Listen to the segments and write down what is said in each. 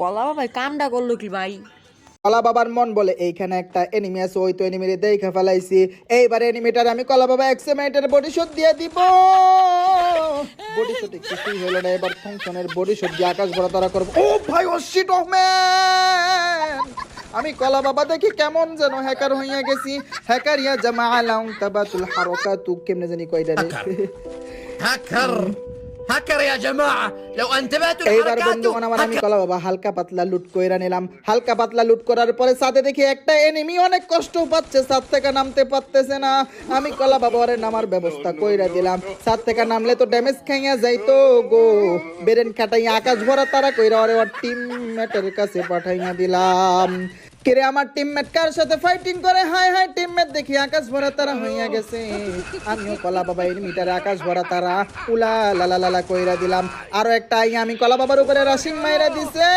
কলা বাবাই কামটা করল কি ভাই? কলা বাবার মন বলে এইখানে একটা এনিমি আছে ওই তো এনিমিরে দেখা ফেলাইছি। এইবার এনিমিটার আমি কলা বাবা একশো বডি বডিশট দিয়ে দিব। বডিশটে কিছু হলো না এবার ফাংশনের বডিশট দিয়ে আকাশ ভরা তারা করব। ও ভাই ও শিট অফ ম্যান আমি কলা বাবা দেখি কেমন যেন হ্যাকার হইয়া গেছি। হ্যাকার ইয়া জামা আলাউ তাবাতুল হারাকাতু কেমনে জানি কইরা রে। হ্যাকার ইয়া বন্ধু আমি কলা বাবা হালকা পাতলা লুট কইরা নিলাম। হালকা পাতলা লুট করার পরে সাথে দেখি একটা এনিমি অনেক কষ্ট পাচ্ছে সাত থেকে নামতে পারতেছে না। আমি কলা বাবা ওরে নামার ব্যবস্থা কইরা দিলাম। সাত থেকে নামলে তো ড্যামেজ খাইয়া যাইতো গো। বেরেন খাটাইয়া আকাশ ভরা তারা কইরা ওরে ওর টিমমেটের কাছে পাঠাইয়া দিলাম। কিরে আমার টিমমেট কার সাথে ফাইটিং করে? হাই হাই টিমমেট দেখি আকাশ ভরা তারা হইয়া গেছে। আমিও কলা বাবা এনিমিটারে আকাশ ভরা তারা উলা লালা লালা কইরা দিলাম। আরও একটা আই আমি কলা বাবার উপরে রাশিং মাইরা দিছে।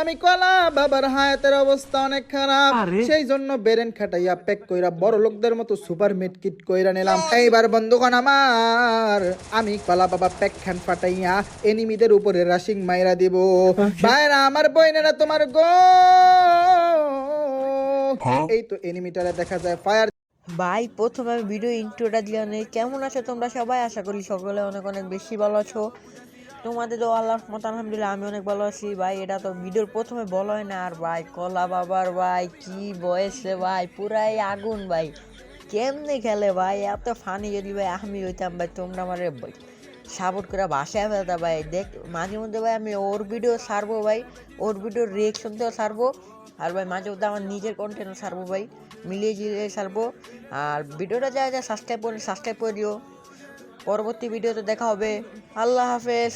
আমি কলা বাবার হায়াতের অবস্থা অনেক খারাপ। সেই জন্য বেরেন খাটাইয়া প্যাক কইরা বড় লোকদের মতো সুপার মিট কিট কইরা নিলাম। এইবার বন্ধুগণ আমার আমি কলা বাবা প্যাক খান ফাটাইয়া এনিমিদের উপরে রাশিং মাইরা দিব। ভাইরা আমার বইনেরা তোমার গো। এই তো এনিমিটারে দেখা যায় ফায়ার ভাই প্রথমে ভিডিও ইন্ট্রোটা দিলাম। কেমন আছো তোমরা সবাই? আশা করি সকলে অনেক অনেক বেশি ভালো আছো। তোমাদের তো আল্লাহ মত আলহামদুলিল্লাহ, আমি অনেক ভালো আছি। ভাই, এটা তো ভিডিওর প্রথমে বলা হয় না। আর ভাই, কলা বাবার ভাই, কি বয়সে ভাই, পুরাই আগুন ভাই। কেমনে খেলে ভাই, এত ফানি যদি ভাই আমি হইতাম ভাই, তোমরা আমার সাপোর্ট করে বাসায় ফেলতা ভাই। দেখ, মাঝে মধ্যে ভাই আমি ওর ভিডিও ছাড়বো ভাই, ওর ভিডিওর রিয়েকশন তো ছাড়বো। আর ভাই, মাঝে মধ্যে আমার নিজের কন্টেন্ট ছাড়বো ভাই, মিলিয়ে জিলিয়ে ছাড়বো। আর ভিডিওটা যা যা সাবস্ক্রাইব করে সাবস্ক্রাইব করে দিও পরবর্তী ভিডিওতে দেখা হবে। আল্লাহ হাফেজ।